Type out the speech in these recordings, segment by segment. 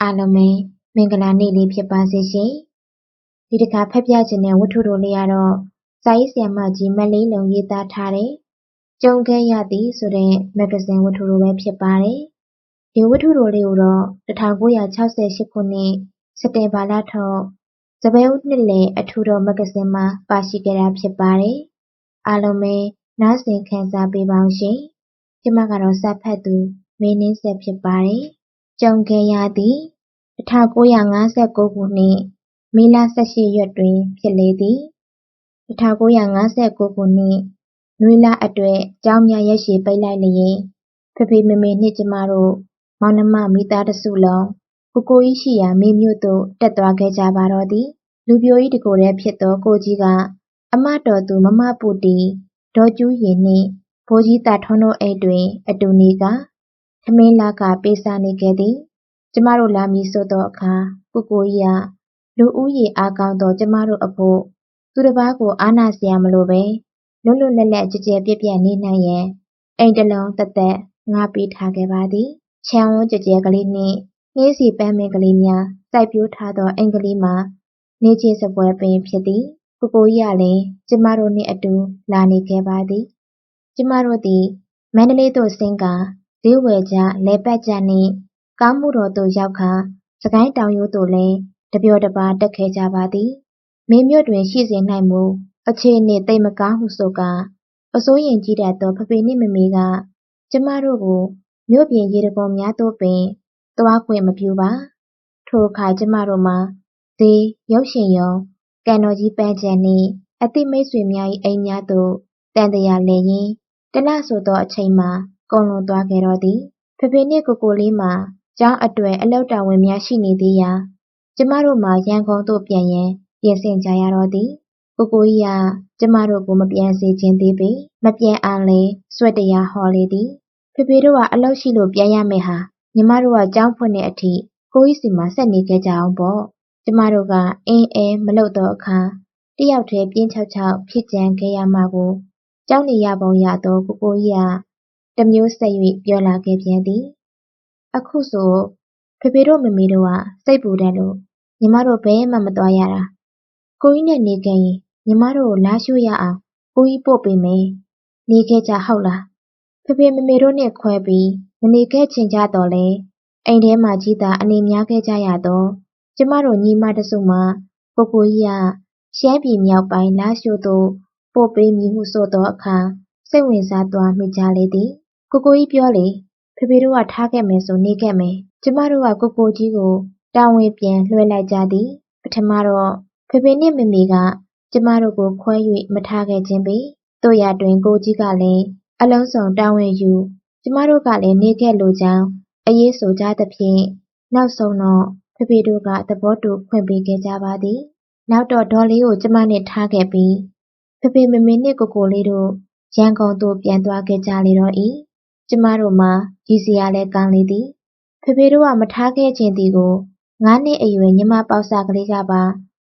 အားလုံးပဲမင်္ဂလာနေ့လေးဖြစ်ပါစေရှင်။ဒီတစ်ခါဖတ်ပြခြင်းတဲ့ဝတ္ထုတော်လေးကတော့စာရေးဆရာမကြီးမလေးလုံးရေးသားထားတဲ့ကြုံခဲ့ရသည်ဆိုတဲ့မဂ္ဂဇင်းဝတ္ထုတော်ပဲဖြစ်ပါတယ်။ဒီဝတ္ထုတော်လေးကိုတော့1968ခုနှစ်စက်တင်ဘာလထုတ်စပယ်ဦးနှစ်လည်အထူးတော်မဂ္ဂဇင်းမှာပါရှိခဲ့တာဖြစ်ပါတယ်။အားလုံးပဲနားဆင်ခံစားပေးပါအောင်ရှင်။ကျမကတော့စာဖတ်သူမင်းနှင်းဆက်ဖြစ်ပါတယ်။ ကြုံခဲ့ရသည်1959ခုနှစ်မေလ18ရက်တွင် ဖြစ်လေသည်1959ခုနှစ်နွေလအတွက်ကျောင်းများရက်ရှည်ပိတ်လိုက်လျင်ဖဖေမမေနှင့်ကျမတို့မောင်နှမမိသားတစုလုံးကိုကိုကြီးရှိရာမေမြို့သို့တက်သွားခဲ့ကြပါတော့သည်လူပြိုကြီးတကိုယ်တည်းဖြစ်သောကိုကြီးကအမတော်သူမမပူတီဒေါ်ကျူးရင်နှင့်ဘိုးကြီးတာထွန်းတို့အိတ်တွင် အတူနေက ထမင်းလာကပေးစားနေခဲ့သည်ကျမတို့လာမည်ဆိုသောအခါကိုကိုကြီးကလူဦးရေအားကောင်းသောကျမတို့အဖို့သူတစ်ပါးကိုအားနာစရာမလိုပဲလွတ်လွတ်လပ်လပ်ကြည်ကြဲပြန့်ပြန့်နေနိုင်ရန်အိမ်တစ်လုံးသက်သက်ငှားပေးထားခဲ့ပါသည်။ခြံဝန်းကျယ်ကျယ်ကလေးနှင့်နှင်းဆီပန်းပင်ကလေးများစိုက်ပျိုးထားသောအိမ်ကလေးမှာနေချင်းစားပွဲပင်ဖြစ်သည်။ကိုကိုကြီးကလည်းကျမတို့နှင့်အတူလာနေခဲ့ပါသည်။ကျမတို့သည်မန္တလေးသို့ဆင်းကာ ဈေးဝယ်ကြလည်ပတ်ကြနှင့် ကောင်းမှုတော်သို့ရောက်ကာ စစ်ကိုင်းတောင်ရိုးသို့လည်းတပျော်တပါး တက်ခဲ့ကြပါသည်။မေမြို့တွင် ရှိစဉ်၌မူ အခြေအနေသိပ်မကောင်းဟုဆိုကာ အစိုးရိမ်ကြီးတတ်သောဖဖေနှင့်မမေက ကျမတို့ကို မြို့ပြင်ရေတံခွန်များသို့ပင် သွားခွင့်မပြုပါ။ထိုအခါ ကျမတို့မှာ ဈေး၊ရုပ်ရှင်ရုံ၊ကန်တော်ကြီးပန်းခြံနှင့် အသိမိတ်ဆွေများ၏အိမ်များသို့ သံသရာလည်ရင်း တစ်လဆိုသောအချိန်မှာ ကုန်လွန်သွားခဲ့တော့သည်။ဖဖေနှင့်ကိုကိုလေးမှာ ကျောင်းအတွက် အလုပ်တာဝန်များရှိနေသေးရာ ကျမတို့မှာ ရန်ကုန်သို့ပြန်ရန် ပြင်ဆင်ကြရတော့သည်။ကိုကိုကြီးက ကျမတို့ကို မပြန်စေချင်သေးပေ။မပြန်အောင်လည်း ဆွယ်တရားဟောလေသည်။ဖေဖေတို့ကအလုပ်ရှိလို့ပြန်ရမယ့်ဟာညီမတို့ကကျောင်းဖွင့်တဲ့အထိကိုကြီးဆီမှာဆက်နေခဲ့ကြအောင်ပေါ့။ကျမတို့ကအင်းအဲမလုပ်သောအခါတစ်ယောက်တည်းပြင်းခြောက်ခြောက်ဖြစ်ကျန်ခဲ့ရမှာကိုကြောက်နေရပုံရသောကိုကိုကြီးက တစ်မျိုးဆက်၍ပြောလာခဲ့ပြန်သည်။အခုဆိုဖေဖေတို့မေမေတို့ကစိတ်ပူတတ်လို့ညီမတို့ဘယ်မှမသွားရတာ။ကိုကြီးနဲ့နေခဲ့ရင်ညီမတို့ကိုလားရှို့ရအောင်ကိုကြီးပို့ပေးမယ်။နေခဲ့ကြဟုတ်လား။ဖေဖေမေမေတို့နဲ့ခွဲပြီးမနေခဲ့ချင်ကြတော့လဲအိမ်ထဲမှာကြီးသာအနေများခဲ့ကြရတော့ကျမတို့ညီမတစုမှာကိုကိုကြီးကရှမ်းပြည်မြောက်ပိုင်းလားရှို့သို့ပို့ပေးမည်ဟုဆိုသောအခါစိတ်ဝင်စားသွားမိကြလေသည်။ ကိုကိုကြီးပြောလေဖေဖေတို့ကထားခဲ့မယ်ဆိုနေခဲ့မယ်။ကျမတို့ကကိုကိုကြီးကိုတာဝန်ပြန်လွှဲလိုက်ကြသည်။ပထမတော့ဖေဖေနှင့်မေမေကကျမတို့ကိုခွဲ၍မထားခဲ့ခြင်းပေ။သို့ရာတွင်ကိုကြီးကလည်းအလုံးစုံတာဝန်ယူကျမတို့ကလည်းနေခဲ့လိုကြောင်းအရေးဆိုကြသဖြင့်နောက်ဆုံးတော့ဖေဖေတို့ကသဘောတူဖွင့်ပေးခဲ့ကြပါသည်။နောက်တော့ဒေါ်လေးကိုကျမနှင့်ထားခဲ့ပြီးဖေဖေမေမေနှင့်ကိုကိုလေးတို့ရန်ကုန်သို့ပြန်သွားခဲ့ကြလေတော့၏။ ကျမတို့မှာရည်စရာလည်းကောင်းလေသည်။ဖေဖေတို့ကမထားခဲ့ချင်သည်ကိုငါးနှစ်အရွယ်ညီမပေါက်စကလေးကပါ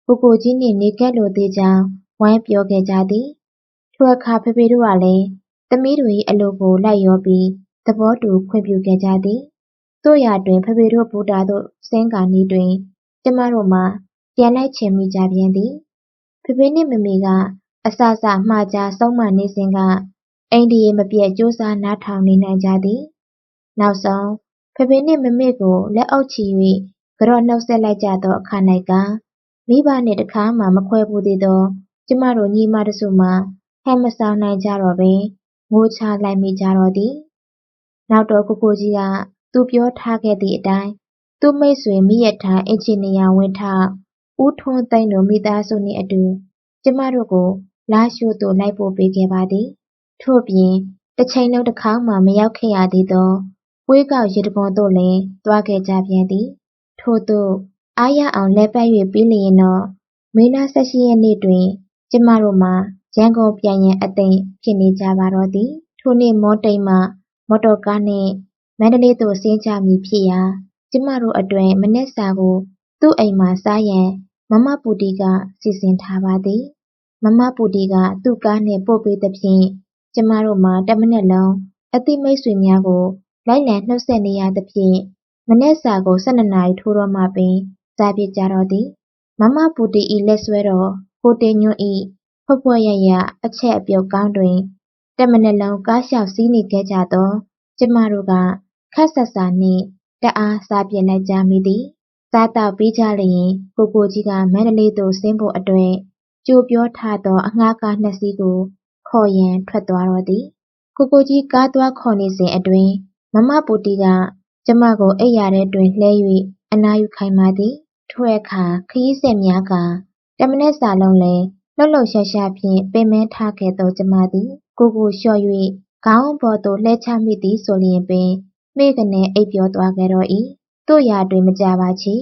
ကိုကိုကြီးနှင့်နေခဲ့လိုသေးကြောင်းဝိုင်းပြောခဲ့ကြသည်။ထိုအခါဖေဖေတို့ကလည်းသမီးတို့၏အလိုကိုလိုက်လျောပြီးသဘောတူခွင့်ပြုခဲ့ကြသည်။သို့ရာတွင်ဖေဖေတို့ဘူတာသို့ဆင်းကာနီးတွင် ကျမတို့မှာပြန်လိုက်ချင်မိကြပြန်သည်။ဖေဖေနှင့်မေမေကအစစမှာကြားဆုံးမနေစဉ်က အိန္ဒိယမပြတ်ကြိုးစားနားထောင်နေနိုင်ကြသည်။နောက်ဆုံးဖေဖေနှင့်မေမေကိုလက်အုပ်ချီ၍ကြော့နှုတ်ဆက်လိုက်ကြသောအခါ၌ကမိဘနှင့်တခါမှမခွဲဘူးသေးသော ကျမတို့ညီမတစုမှာဟန်မဆောင်နိုင်ကြတော့ပင်ငိုချလိုက်မိကြတော့သည်။နောက်တော့ကိုကိုကြီးကသူပြောထားခဲ့သည့်အတိုင်းသူ့မိတ်ဆွေမိရထားအင်ဂျင်နီယာဝန်ထဦးထွန်းသိန်းတို့မိသားစုနှင့်အတူ ကျမတို့ကိုလားရှိုးသို့လိုက်ပို့ပေးခဲ့ပါသည်။ ထို့ပြင် တစ်ချိန်လုံးတစ်ခေါက်မှ မရောက်ခဲ့ရသေးသောဝေးကောက်ရေတံခွန်သို့လည်း သွားခဲ့ကြပြန်သည်။ထို့သို့ အားရအောင်လည်ပတ်၍ပြီးလျှင်တော့ မေလ ၁၈ ရက်နေ့တွင် ကျမတို့မှာ ရန်ကုန်ပြန်ရန်အသင့် ဖြစ်နေကြပါတော့သည်။ထိုနေ့မောတိတ်မှ မော်တော်ကားနှင့် မန္တလေးသို့ဆင်းကြမည်ဖြစ်ရာ ကျမတို့အတွက် မနက်စာကို သူ့အိမ်မှာစားရန် မမပူတီက စီစဉ်ထားပါသည်။မမပူတီက သူ့ကားနှင့် ပို့ပေးသဖြင့် ကျမတို့မှာတစ်မနက်လုံးအသိမိတ်ဆွေများကိုလိုက်လံနှုတ်ဆက်နေရသဖြင့်မနက်စာကို12နာရီထိုးတော့မှပင်စားဖြစ်ကြတော့သည်မမပူတီဤလက်ဆွဲတော်ကိုတင်ညွန့်ဤဖွက်ဖွက်ရရအချက်အပြုတ်ကောင်းတွင်တမနက်လုံးကားလျှောက်စီးနေခဲ့ကြသောကျမတို့ကခက်ဆက်စာနှင့်တအားစားပြစ်လိုက်ကြမိသည်စားတော့ပြီးကြလျင်ကိုကိုကြီးကမန္တလေးသို့ဆင်းဖို့အတွက်ကြိုပြောထားသောအငှားကားနှစ်စီးကို ခေါ်ရန်ထွက်သွားတော့သည်ကိုကိုကြီးကားသွားခေါ်နေစဉ်အတွင်းမမပူတီကကျမကိုအိပ်ရာထဲတွင်လှဲ၍အနားယူခိုင်းပါသည်ထိုအခါခရီးဆက်များကတမနက်စာလုံးလဲလှုပ်လှုပ်ရှားရှားဖြင့်ပင်မထားခဲ့သောကျမသည်ကိုကိုလျှော့၍ခေါင်းပေါ်သို့လှဲချမိသည်ဆိုလျင်ပင်မိကနေအိပ်ပျော်သွားခဲ့တော့၏တို့ရာတွင်မကြပါချေ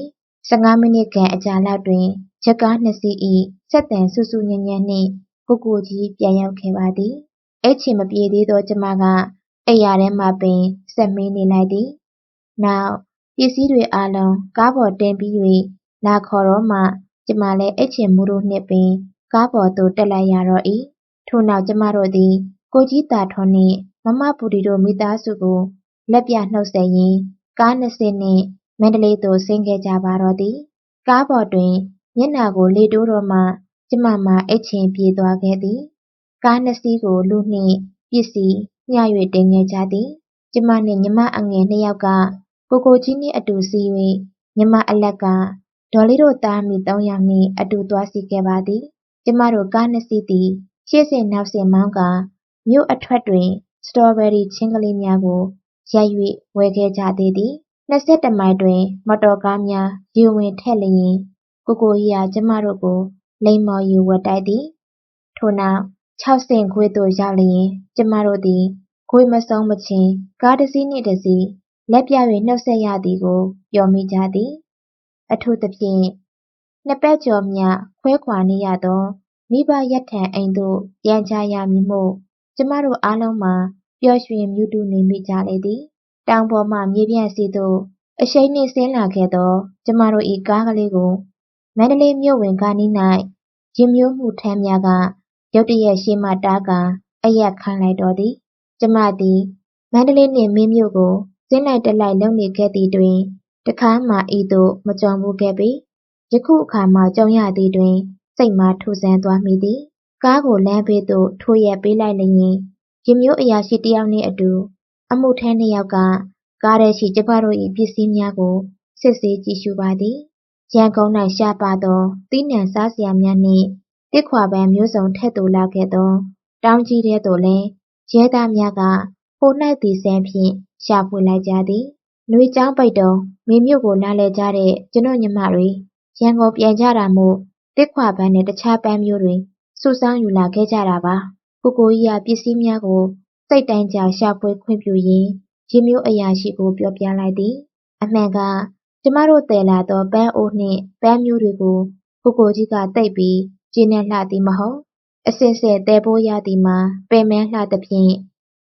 15မိနစ်ခန့်အကြာလောက်တွင်ရက်ကားနှစ်စီး၏ဆက်တန်ဆူဆူညံ့ညံ့နှင့် ကိုကိုကြီးပြန်ရောက်ခဲ့ပါသည်အဲ့ချင်မပြေသေးသောကျမကအိယာထဲမှပင်ဆက်မင်းနေလိုက်သည်နောက်ပစ္စည်းတွေအားလုံးကားပေါ်တင်ပြီး၍လာခေါ်တော့မှကျမလည်းအိတ်ချင်မှုတို့နှင့်ပင်ကားပေါ်သို့တက်လိုက်ရတော့၏ထို့နောက်ကျမတို့သည်ကိုကြီးတာထွန်းနှင့်မမပူတီတို့မိသားစုကိုလက်ပြနှုတ်ဆက်ရင်းကားနှစ်စင်းနှင့်မန္တလေးသို့ဆင်းခဲ့ကြပါတော့သည်ကားပေါ်တွင်မျက်နှာကိုလေတိုးတော့မှ ကျမမှာအိတ်ချင်ပြေသွားခဲ့သည်ကားနှစ်စီးကိုလူနှင့်ပစ္စည်းမျှ၍တင်ခဲ့ကြသည်ကျမနှင့်ညီမအငယ်နှစ်ယောက်ကကိုကိုကြီးနှင့်အတူစီး၍ညီမအလက်ကဒေါ်လေးတို့သားမိသုံးယောက်နှင့်အတူသွားစီခဲ့ပါသည်ကျမတို့ကားနှစ်စီးသည်ရှေ့ဆင့်နောက်ဆင့်မောင်းကာမြို့အထွက်တွင်စတော်ဘယ်ရီချင်းကလေးများကိုရိုက်၍ဝယ်ခဲ့ကြသေးသည်21မိုင်တွင် မော်တော်ကားများရေဝင်ထက်လျင်ကိုကိုကြီးကကျမတို့ကို လိမ္မော်ယူဝတ်တိုက်သည်ထို့နောက်6ဆင့်ခွေးသို့ရောက်လျင်ကျမတို့သည်ခွေးမဆုံးမချင်းကားတစ်စီးနှင့်တစ်စီးလက်ပြ၍နှုတ်ဆက်ရသည်ကိုပျော်မိကြသည် အထူးသဖြင့်နှစ်ပတ်ကျော်မြခွဲခွာနေရသောမိဘရက်ထံအိမ်သို့ပြန်ကြရမည်မို့ကျမတို့အားလုံးမှာပျော်ရွှင်မြူးတူးနေမိကြလေသည်တောင်ပေါ်မှမြေပြန့်စီသို့အရှိန်နှင့်ဆင်းလာခဲ့သော ကျမတို့၏ကားကလေးကို မန္တလေးမြို့ဝင်ကားနီး၌ရင်မျိုးမှုထမ်းများက ရုတ်တရက်ရှေ့မှတားကာ အရပ်ခိုင်းလိုက်တော့သည်ကျမသည်မန္တလေးနှင့်မင်းမြို့ကိုဆင်းလိုက်တက်လိုက်လုပ်နေခဲ့သည်တွင်တခါမှဤသို့မကြုံဘူးခဲ့ပေယခုအခါမှကြုံရသည်တွင် စိတ်မှာထူဆန်းသွားမိသည်ကားကိုလမ်းဘေးသို့ထိုးရက်ပေးလိုက်လျင်ရင်မျိုးအရာရှိတယောက်နှင့်အတူအမှုထမ်းနှစ်ယောက်ကကားထဲရှိကျမတို့၏ပစ္စည်းများကိုစစ်ဆေးကြည့်ရှုပါသည် ရန်ကုန်၌ရှားပါသောသီးနှံစားစရာများနှင့်တစ်ခွာပန်းမျိုးစုံထည့်သိုလာခဲ့သော တောင်းကြီးထဲသို့လည်းရဲသားများကပို၌သည်ဆန်းဖြင့်ရှာဖွေလိုက်ကြသည်။နွေကျောင်းပိတ်တုန်းမေမြို့ကိုလာလည်ကြတဲ့ကျွန်ုပ်ညီမတွေရန်ကုန်ပြန်ကြတာမို့တစ်ခွာပန်းနှင့်တခြားပန်းမျိုးတွေစုဆောင်းယူလာခဲ့ကြတာပါ။ကိုကိုကြီးကပစ္စည်းများကိုစိတ်တိုင်းကျရှာဖွေခွင့်ပြုရင်းရင်မျိုးအရာရှိကိုပြောပြလိုက်သည်။အမှန်က ကျမတို့သယ်လာသော ပန်းအိုးနှင့် ပန်းမျိုးတွေကို ကိုကိုကြီးက သိပ်ပြီး ကျေနပ်လှသည်မဟုတ်။အစစ်စစ်သယ်ပိုးရသည်မှာ ပင်ပန်းလှသဖြင့်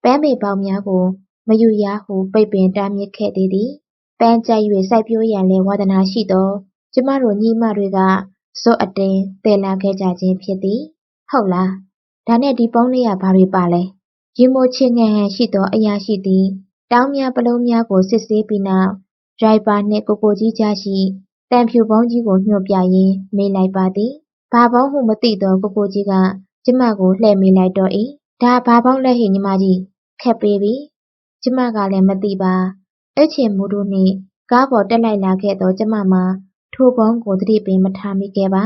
ပန်းပေပေါင်းများကို မယူရဟု ပိတ်ပင်တားမြစ်ခဲ့သေးသည်။ပန်းကြိုက်၍စိုက်ပျိုးရန်လည်း ဝါသနာရှိသော ကျမတို့ညီမတွေက ဇွတ်အတင်း သယ်လာခဲ့ကြခြင်းဖြစ်သည်။ဟုတ်လား။ဒါနဲ့ ဒီပုံးလေးက ဘာတွေပါလဲ။ရင်မိုချေငံဟန်ရှိသော အရာရှိသည် တောင်းများပလုံးများကို စစ်ဆေးပြီးနောက် ဒရိုက်ဘာနှင့်ကိုကိုကြီးကြားရှိတံဖြူဘုံကြီးကိုညှို့ပြရင်းမေးလိုက်ပါသည်။ဘာဘုံဟုမသိသောကိုကိုကြီးကကျမကိုလှည့်မေးလိုက်တော့၏။ဒါဘာဘုံလဲဟိညီမကြီးခက်ပေးပြီ။ကျမကလည်းမသိပါ။အဲ့ချင်မူတို့နှင့်ကားပေါ်တက်လိုက်လာခဲ့သောကျမမှာထိုဘုံကိုသတိပင်မထားမိခဲ့ပါ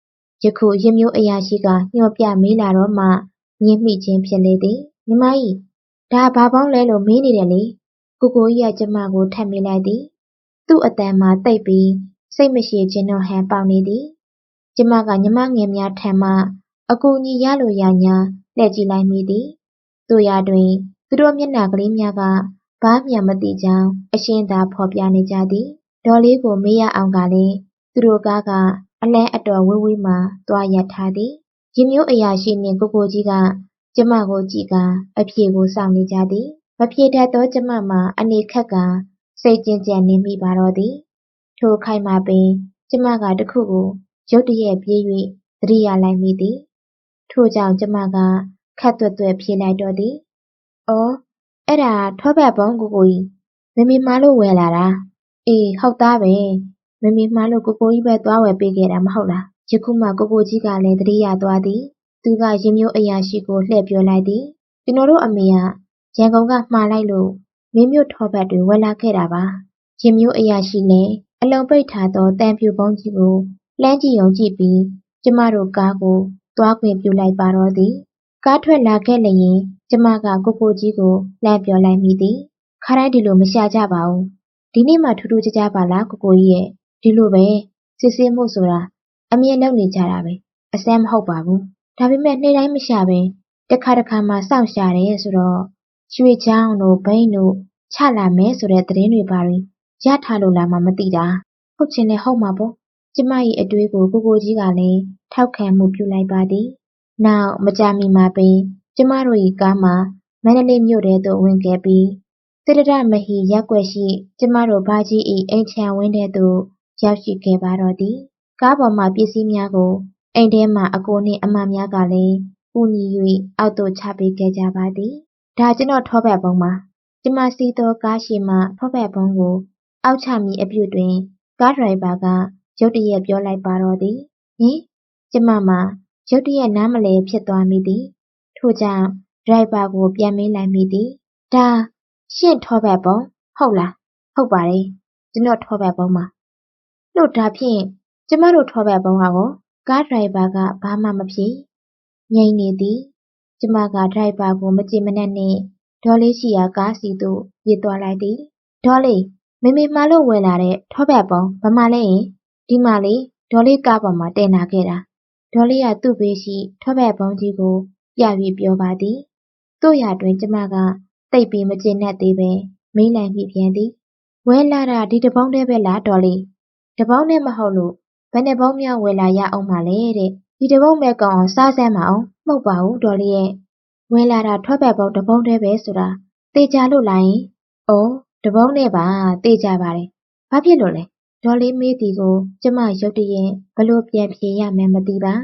။ယခုရင်မျိုးအရာရှိကညှော့ပြမေးလာတော့မှမြင်မိခြင်းဖြစ်လေသည်။ညီမကြီးဒါဘာဘုံလဲလို့မေးနေတယ်လေ။ကိုကိုကြီးကကျမကိုထပ်မေးလိုက်သည်။ သူ့အတန်မှာတိတ်ပြီးစိတ်မရှိခြင်းတော့ဟန်ပေါက်နေသည်။ကျမကညီမငယ်များထံမှအကူအညီရလိုရညာလှည့်ကြည့်လိုက်မိသည်။တို့ရာတွင် သူတို့မျက်နှာကလေးများကဘာမျှမသိကြောင်းအရှင်းသာဖော်ပြနေကြသည်။ဒေါ်လေးကိုမေးရအောင်ကလည်းသူတို့ကားကအလန်းအတော်ဝေးဝေးမှသွားရပ်ထားသည်။ရင်မျိုးအရာရှိနှင့်ကိုကိုကြီးကကျမကိုကြည့်ကာအဖြေကိုစောင့်နေကြသည်။မဖြေတတ်သောကျမမှာအနေခက်ကာ စိတ်ကျဉ်ကျပ်နေမိပါတော့သည်။ထိုခိုက်မှပင်ကျမကတခုကိုရုတ်တရက်ပြေး၍သတိရလိုက်မိသည်။ထို့ကြောင့်ကျမကခပ်သွက်သွက်ဖြေလိုက်တော့သည်။အော်အဲ့ဒါထောပတ်ပုံးကိုကိုကြီးမေမေမားလို့ဝယ်လာတာအေးဟုတ်သားပဲမမေမှားလို့ကိုကိုကြီးပဲသွားဝယ်ပေးခဲ့တာမဟုတ်လားယခုမှကိုကိုကြီးကလည်းတတိယသွားသည်သူကရင်မျိုးအရာရှိကိုလှည့်ပြောလိုက်သည်ကျွန်တော်တို့အမေကရန်ကုန်ကမှားလိုက်လို့ မင်းမျိုးထောပတ်တွေဝယ်လာခဲ့တာပါရင်မျိုးအရာရှိလည်းအလုံးပိတ်ထားသောတန်ပြူပုံးကြီးကိုလှမ်းကြည့်ုံကြည့်ပြီးကျမတို့ကားကိုသွားခွင့်ပြုလိုက်ပါတော့သည်ကားထွက်လာခဲ့လျင်ကျမကကိုကိုကြီးကိုလှမ်းပြောလိုက်မိသည်ခါတိုင်းဒီလိုမရှာကြပါဘူးဒီနေ့မှထူးထူးခြားခြားပါလားကိုကိုကြီးရဲ့ဒီလိုပဲစစ်စစ်မှုဆိုတာအမြင်လောက်နေကြတာပဲအစမ်းမဟုတ်ပါဘူးဒါပေမဲ့နေ့တိုင်းမရှာပဲတစ်ခါတစ်ခါမှစောင့်ရှာတယ်ဆိုတော့ ရွှေချောင်းတို့ဘိန်းတို့ချလာမယ်ဆိုတဲ့သတင်းတွေပါရင်ရထားလို့လားမှမသိတာဟုတ်ချင်လည်းဟုတ်မှာပေါ့ကျမ၏အတွေးကိုကိုကိုကြီးကလည်းထောက်ခံမှုပြုလိုက်ပါသည်နောက်မကြာမီမှာပင်ကျမတို့၏ကားမှာမန္တလေးမြို့ထဲသို့ဝင်ခဲ့ပြီးသတ္တရမဟီရက်ွက်ရှိ ကျမတို့ဘာကြီး၏အိမ်ချမ်းဝင်းထဲသို့ရောက်ရှိခဲ့ပါတော့သည်ကားပေါ်မှပစ္စည်းများကိုအိမ်ထဲမှအကိုနှင့်အမများကလည်းကူညီ၍အောက်သို့ချပေးခဲ့ကြပါသည် ဒါကျွန်တော်ထောပတ်ပုံးပါကျမစီးသောကားရှိမှထောပတ်ပုံးကို အောက်ချမည်အပြုတွင် ကားဒရိုင်ဘာကရုတ်တရက်ပြောလိုက်ပါတော့သည်ဟင်ကျမမှာရုတ်တရက်နားမလည်ဖြစ်သွားမိသည်ထို့ကြောင့်ဒရိုင်ဘာကို ပြန်မေးလိုက်မိသည်ဒါရှင့်ထောပတ်ပုံးဟုတ်လားဟုတ်ပါတယ်ကျွန်တော်ထောပတ်ပုံးပါလို့ဒါဖြင့်ကျမတို့ထောပတ်ပုံးဟာကိုကားဒရိုင်ဘာကဘာမှမဖြစ်ငြိမ်နေသည် ကျမက ဒရိုင်ဘာကို မကြင်မနှက်နဲ့ဒေါ်လေးရှိရာကားစီသို့ ပြေးသွားလိုက်သည် ဒေါ်လေး မေမေမှားလို့ဝယ်လာတဲ့ ထောပတ်ပုံးဘာမှလဲရင် ဒီမှာလေ ဒေါ်လေးကားပေါ်မှာ တင်လာခဲ့တာ ဒေါ်လေးက သူ့ဘေးရှိ ထောပတ်ပုံးကြီးကို ပြပြီးပြောပါသည်တို့ရတွင် ကျမကတိတ်ပြီးမကျေနပ်သေးပဲမေးလိုက်မိပြန်သည်ဝဲလာတာ ဒီတပုံးတည်းပဲလား ဒေါ်လေးတပုံးနဲ့မဟုတ်လို့ ဘယ်နှပုံးများ ဝယ်လာရအောင်ပါလဲတဲ့ ဒီတပုံးမဲ့ကောင်အောင်စားစမ်းမအောင်မဟုတ်ပါဘူးဒေါ်လေးရဲ့ဝယ်လာတာထွက်ပတ်ပုံးတပုံးတည်းပဲဆိုတာတေချာလို့လားယင်အိုးတပုံးနဲ့ပါတေချာပါတယ်ဘာဖြစ်လို့လဲဒေါ်လေးမေးသည်ကို ကျမရုတ်တရက်ဘလို့ပြန်ဖြေရမယ်မသိပါ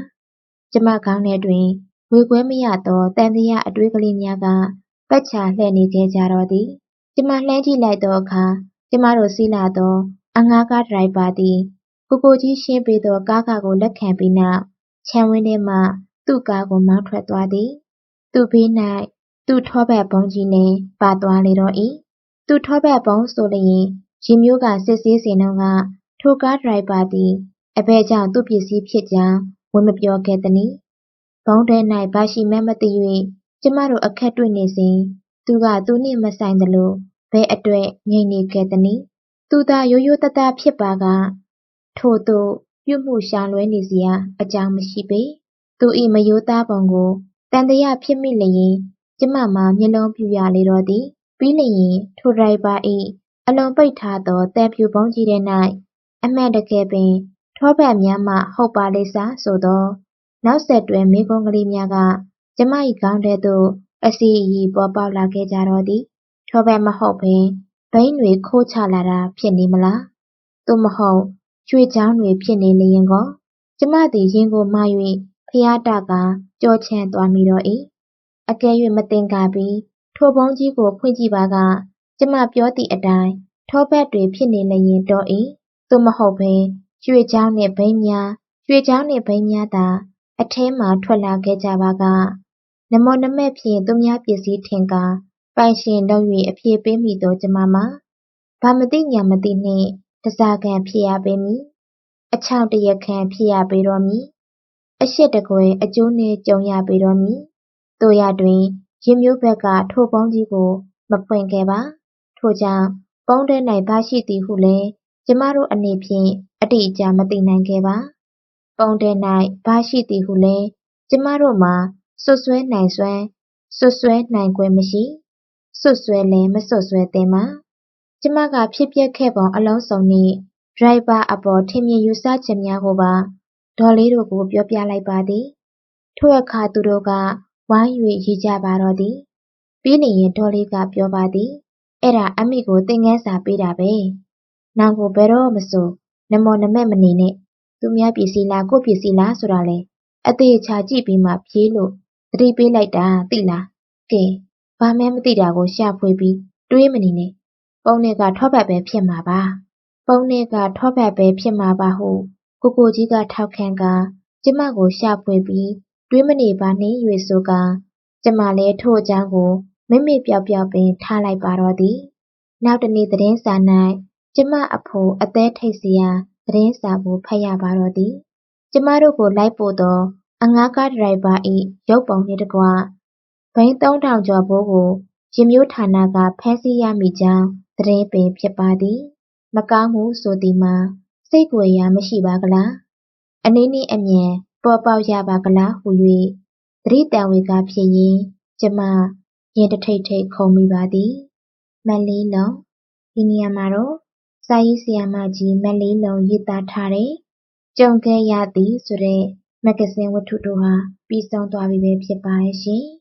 ကျမခေါင်းထဲတွင်ဝေခွဲမရသောတန်တရားအတွေးကလေးများကပတ်ချာလှည့်နေခဲ့ကြတော့သည်ကျမလှမ်းကြည့်လိုက်သောအခါကျမတို့စီးလာသောအငှားကားဒရိုင်ဘာသည်ကိုကိုကြီးရှင်းပေးသောကားကကိုလက်ခံပြီးနောက် ခြံဝင်းထဲမှ သူ့ကားကို မောင်းထွက်သွားသည်သူ့ဘေး၌သူ့ထောပတ်ပုံးကြီးနှင့်ပါသွားလေတော့၏သူ့ထောပတ်ပုံးဆိုလျင်ရင်မျိုးက စစ်ဆေးစဉ်တုန်းက ထိုကားဒရိုင်ဘာသည် အဘဲကြောင့် သူ့ပစ္စည်းဖြစ်ကြောင်းဝင်မပြောခဲ့သနည်းဘုံထဲ၌ဘာရှိမှန်းမသိ၍ကျမတို့အခက်တွေ့နေစဉ် သူက သူနှင့်မဆိုင်သလိုဘဲအတွက် ငြိမ်နေခဲ့သနည်း သူသာ ရိုးရိုးသားသားဖြစ်ပါက ထို့သို့ ပြုမှုရှောင်လွဲနေစရာအကြောင်းမရှိပေသူ၏မရိုးသားပုံကိုတန်တရားဖြစ်မိလျင်ကျမမှာမျက်လုံးပြူရလေတော့သည်ပြီးလျင်ထိုဒရိုင်ဘာ၏အလွန်ပိတ်ထားသောတံဖြူပုံးကြီးထဲ၌အမှန်တကယ်ပင်ထောပတ်များမှဟုတ်ပါလိမ့်စာဆိုသောနောက်ဆက်တွဲမေးခွန်းကလေးများကကျမ၏ခေါင်းထဲသို့အစီအီပေါ်ပေါက်လာခဲ့ကြတော့သည်ထောပတ်မဟုတ်ပင်ဘိန်းတွေခိုးချလာတာဖြစ်နေမလားသို့မဟုတ် ရွှေချောင်းတွေဖြစ်နေလျင်ကောကျမသည်ရင်ကိုမှား၍ဖျားတကကြောချမ်းသွားမိတော့၏အကယ်၍မတင်ကားပြီးထိုဘုံကြီးကိုဖွင့်ကြည့်ပါကကျမပြောသည့်အတိုင်းထောပတ်တွေဖြစ်နေလျင်တော့၏သို့မဟုတ်ဘဲရွှေချောင်းနှင့်ဘိန်းများရွှေချောင်းနှင့်ဘိန်းများသာအထဲမှထွက်လာခဲ့ကြပါကနမောနမက်ဖြင့်သူများပစ္စည်းထင်ကာပိုင်ရှင်လုပ်၍အပြေပေးမိသောကျမမှာဘာမသိညာမသိနှင့် တစားခံဖြစ်ရပေမည်အချောင်တရခံဖြစ်ရပေတော့မည်အရှိတကွယ်အကျိုးနှင့်ကြုံရပေတော့မည်တို့ရတွင်ရင်မျိုးဘက်ကထိုပုံးကြီးကိုမဖွင့်ခဲ့ပါထို့ကြောင့်ပုံးထဲ၌ဘာရှိသည်ဟုလည်းကျမတို့အနေဖြင့်အတိအကျမသိနိုင်ခဲ့ပါပုံးထဲ၌ဘာရှိသည်ဟုလည်းကျမတို့မှာဆွဆွဲနိုင်စွမ်းဆွဆွဲနိုင်ခွင့်မရှိဆွဆွဲလည်းမဆွဆွဲသင့်ပါ ကျမက ဖြစ်ပျက်ခဲ့ပုံအလုံးစုံနှင့် ဒရိုက်ဘာအပေါ် ထင်မြင်ယူဆချက်များကိုပါ ဒေါ်လေးတို့ကို ပြောပြလိုက်ပါသည် ထိုအခါ သူတို့က ဝိုင်း၍ရည်ကြပါတော့သည်ပြီးနေရင်ဒေါ်လေးက ပြောပါသည် အဲ့ဒါ အမိကို သင်ငန်းစာပေးတာပဲ နောင်ကို ဘယ်တော့မဆို နမောနမက်မနေနဲ့ သူများပစ္စည်းလား ကိုပစ္စည်းလား ဆိုတာလေအသေးချာ ကြည့်ပြီးမှ ဖြေးလို့ သတိပေးလိုက်တာ သိလား ကဲ ဘာမှမသိတာကို ရှာဖွေပြီး တွေးမနေနဲ့ ပုံနဲ့ကထောပတ်ပဲဖြစ်မှာပါပုံးထဲကထောပတ်ပဲဖြစ်မှာပါဟုကိုကိုကြီးကထောက်ခံကာကျမကိုရှာဖွေပြီးတွေးမနေပါနှင့်၍ဆိုကာကျမလည်းထို့အကြောင်းကိုမေ့မေ့ပျောက်ပျောက်ပင်ထားလိုက်ပါတော့သည်။နောက်တစ်နေ့သတင်းစာ၌ကျမအဖိုအသည်းထိပ်စရာသတင်းစာကိုဖတ်ရပါတော့သည်။ကျမတို့ကိုလိုက်ပို့သောအငှားကားဒရိုင်ဘာ၏ရုပ်ပုံနှင့်တကွဘီးသုံးထောင်ကျော်ဖိုးကိုယစ်မျိုးဌာနကဖမ်းဆီးရမိကြောင်း သတင်းပင်ဖြစ်ပါသည်။မကောင်းဘူးဆိုသည်မှာစိတ်ကွယ်ရာမရှိပါကလား။အနည်းနည်းအမြန်ပေါ်ပေါက်ရပါကလားဟု၍သတိတံဝေကဖြစ်ရင်းကျမရင်တထိတ်ထိတ်ခုန်မိပါသည်။မလေးလုံဒီနေရာမှာတော့စာရေးဆရာမကြီးမလေးလုံရေးသားထားတဲ့ကြုံခဲ့ရသည်ဆိုတဲ့မဂ္ဂဇင်းဝတ္ထုတို့ဟာပြီးဆုံးသွားပြီပဲဖြစ်ပါတယ်ရှင်။